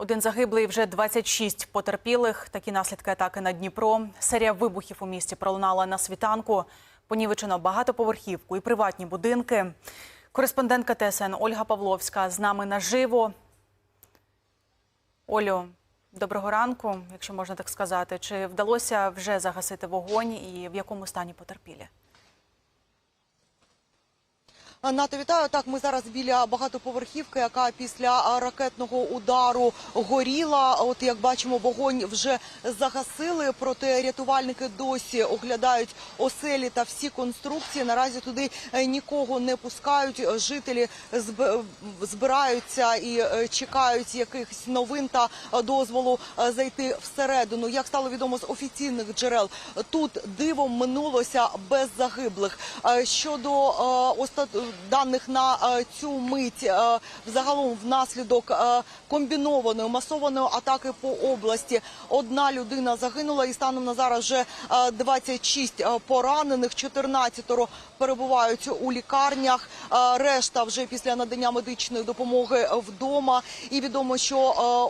Один загиблий, вже 26 потерпілих. Такі наслідки атаки на Дніпро. Серія вибухів у місті пролунала на світанку. Понівечено багатоповерхівку і приватні будинки. Кореспондентка ТСН Ольга Павловська з нами наживо. Олю, доброго ранку, якщо можна так сказати. Чи вдалося вже загасити вогонь і в якому стані потерпілі? НАТО, вітаю. Так, ми зараз біля багатоповерхівки, яка після ракетного удару горіла. От як бачимо, вогонь вже загасили. Проте рятувальники досі оглядають оселі та всі конструкції. Наразі туди е, нікого не пускають. Жителі зб- збираються і е, чекають якихось новин та дозволу е, зайти всередину. Як стало відомо з офіційних джерел, тут дивом минулося без загиблих. Щодо е, остат... даних на е, цю мить, е, взагалом внаслідок е, комбінованої масованої атаки по області, одна людина загинула, і станом на зараз вже е, 26 поранених, 14 перебувають у лікарнях. Решта вже після надання медичної допомоги вдома. І відомо, що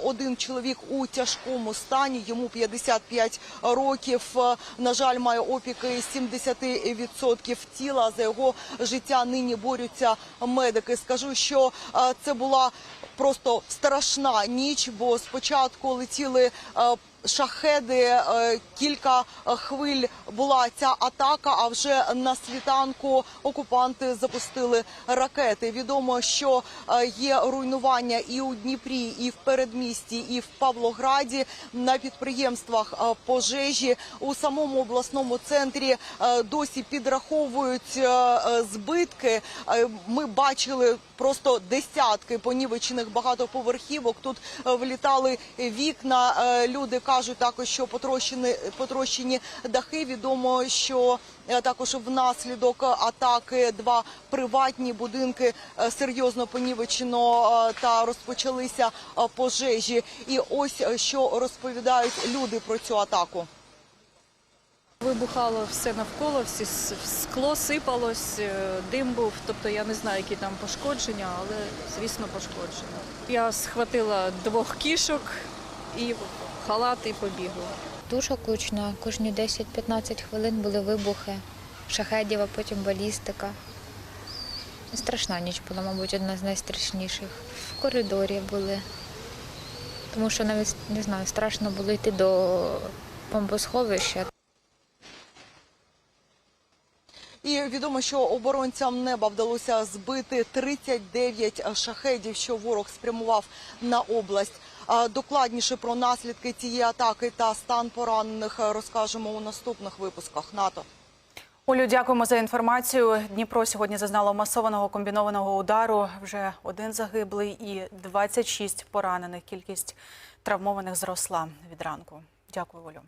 один чоловік у тяжкому стані, йому 55 років. На жаль, має опіки 70% тіла. За його життя нині борються медики. Скажу, що е, це була просто страшна ніч, бо спочатку летіли. Шахеди е, кілька хвиль була ця атака. А вже на світанку окупанти запустили ракети. Відомо, що е, є руйнування і у Дніпрі, і в передмісті, і в Павлограді на підприємствах е, пожежі у самому обласному центрі досі підраховують збитки. Ми бачили просто десятки понівечених багатоповерхівок. Тут влітали вікна. Люди кажуть також, що потрощені, потрощені дахи. Відомо, що е, також внаслідок атаки два приватні будинки е, серйозно понівечено е, та розпочалися пожежі. І ось що розповідають люди про цю атаку. Вибухало все навколо, всі скло сипалось, дим був. Тобто я не знаю, які там пошкодження, але звісно пошкодження. Я схватила двох кішок і халат і побігла. Дуже гучно. Кожні 10-15 хвилин були вибухи, шахедів, а потім балістика. Страшна ніч була, мабуть, одна з найстрашніших. В коридорі були. Тому що навіть не знаю, страшно було йти до бомбосховища. І відомо, що оборонцям неба вдалося збити 39 шахедів, що ворог спрямував на область. Докладніше про наслідки цієї атаки та стан поранених розкажемо у наступних випусках НАТО. Олю, дякуємо за інформацію. Дніпро сьогодні зазнало масованого комбінованого удару. Вже один загиблий і 26 поранених. Кількість травмованих зросла від ранку. Дякую, Олю.